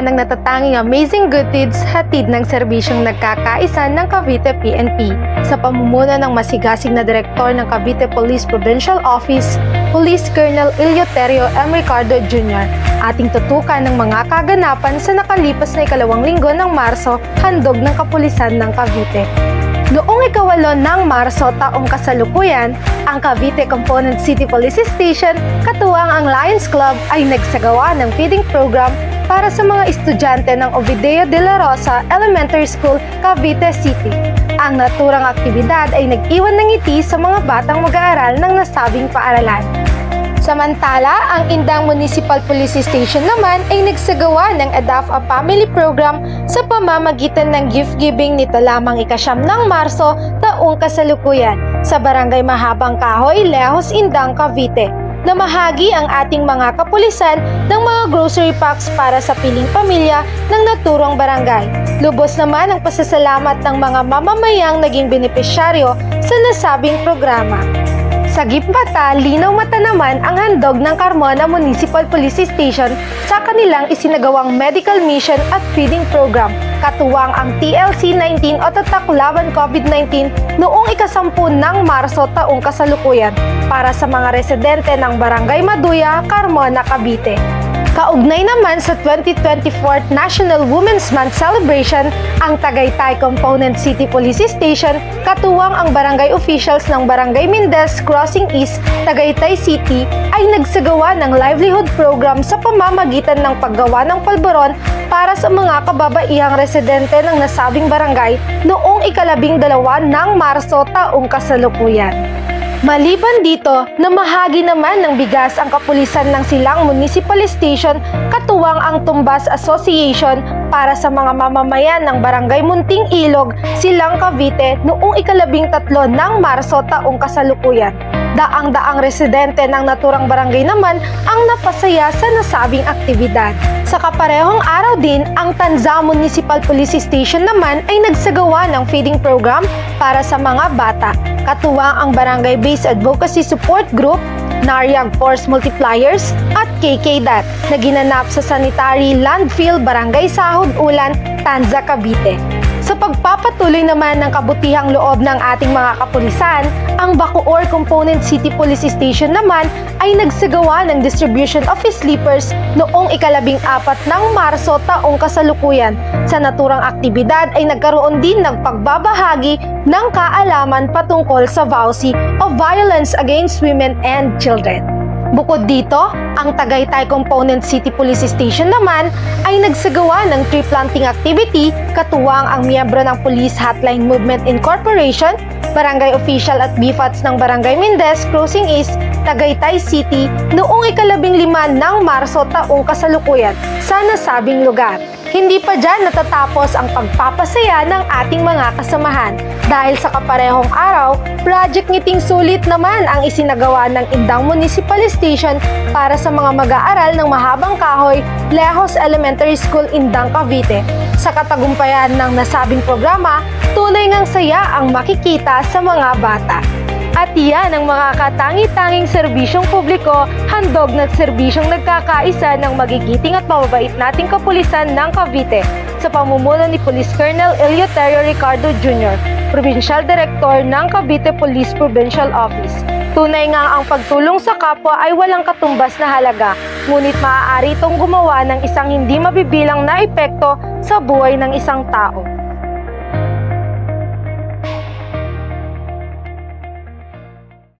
ng natatanging amazing good deeds hatid ng serbisyong nagkakaisa ng Cavite PNP sa pamumuno ng masigasig na direktor ng Cavite Police Provincial Office, Police Colonel Eleuterio M. Ricardo Jr. Ating tutukan ng mga kaganapan sa nakalipas na ikalawang linggo ng Marso, handog ng kapulisan ng Cavite. Noong ikawalo ng Marso taong kasalukuyan, ang Cavite Component City Police Station, katuwang ang Lions Club ay nagsagawa ng feeding program para sa mga estudyante ng Ovidio de la Rosa Elementary School, Cavite City. Ang naturang aktibidad ay nag-iwan ng ngiti sa mga batang mag-aaral ng nasabing paaralan. Samantala, ang Indang Municipal Police Station naman ay nagsagawa ng ADAFA Family Program sa pamamagitan ng gift giving nito lamang ikasyam ng Marso taong kasalukuyan sa Barangay Mahabang Kahoy, Lehos, Indang, Cavite. Namahagi ang ating mga kapulisan ng mga grocery packs para sa piling pamilya ng naturang barangay. Lubos naman ang pasasalamat ng mga mamamayang naging benepisyaryo sa nasabing programa. Sa Gipata, linaw mata naman ang handog ng Carmona Municipal Police Station sa kanilang isinagawang medical mission at feeding program. Katuwang ang TLC-19 o Tatak Laban COVID-19 noong ikasampu ng Marso taong kasalukuyan para sa mga residente ng Barangay Maduya, Carmona, Cavite. Kaugnay naman sa 2024 National Women's Month Celebration, ang Tagaytay Component City Police Station, katuwang ang barangay officials ng Barangay Mindez Crossing East, Tagaytay City, ay nagsagawa ng livelihood program sa pamamagitan ng paggawa ng palboron para sa mga kababaihang residente ng nasabing barangay noong ikalabing dalawa ng Marso taong kasalukuyan. Maliban dito, namahagi naman ng bigas ang kapulisan ng Silang Municipal Station katuwang ang Tumbas Association para sa mga mamamayan ng Barangay Munting Ilog, Silang Cavite noong ikalabing tatlo ng Marso taong kasalukuyan. Daang-daang residente ng naturang barangay naman ang napasaya sa nasabing aktibidad. Sa kaparehong araw din, ang Tanza Municipal Police Station naman ay nagsagawa ng feeding program para sa mga bata. Katuwang ang Barangay Based Advocacy Support Group, Naryag Force Multipliers at KKDAT na ginanap sa Sanitary Landfill Barangay Sahod Ulan, Tanza, Cavite. Sa pagpapatuloy naman ng kabutihang loob ng ating mga kapulisan, ang Bacoor Component City Police Station naman ay nagsagawa ng distribution of sleepers noong ikalabing apat ng Marso taong kasalukuyan. Sa naturang aktibidad ay nagkaroon din ng pagbabahagi ng kaalaman patungkol sa VAUSI o Violence Against Women and Children. Bukod dito, ang Tagaytay Component City Police Station naman ay nagsagawa ng tree planting activity katuwang ang miyembro ng Police Hotline Movement Incorporation, barangay official at BFATs ng Barangay Mindez, Crossing East, Tagaytay City noong ikalabing lima ng Marso taong kasalukuyan sa nasabing lugar. Hindi pa dyan natatapos ang pagpapasaya ng ating mga kasamahan. Dahil sa kaparehong araw, Project Ngiting Sulit naman ang isinagawa ng Indang Municipal Station para sa mga mag-aaral ng Mahabang Kahoy, Lehos Elementary School, Indang, Cavite. Sa katagumpayan ng nasabing programa, tunay ngang saya ang makikita sa mga bata. At yan ang mga katangi-tanging serbisyong publiko, handog na serbisyong nagkakaisa ng magigiting at mababait nating kapulisan ng Cavite sa pamumuno ni Police Colonel Eleuterio Ricardo Jr., Provincial Director ng Cavite Police Provincial Office. Tunay nga ang pagtulong sa kapwa ay walang katumbas na halaga, ngunit maaari itong gumawa ng isang hindi mabibilang na epekto sa buhay ng isang tao.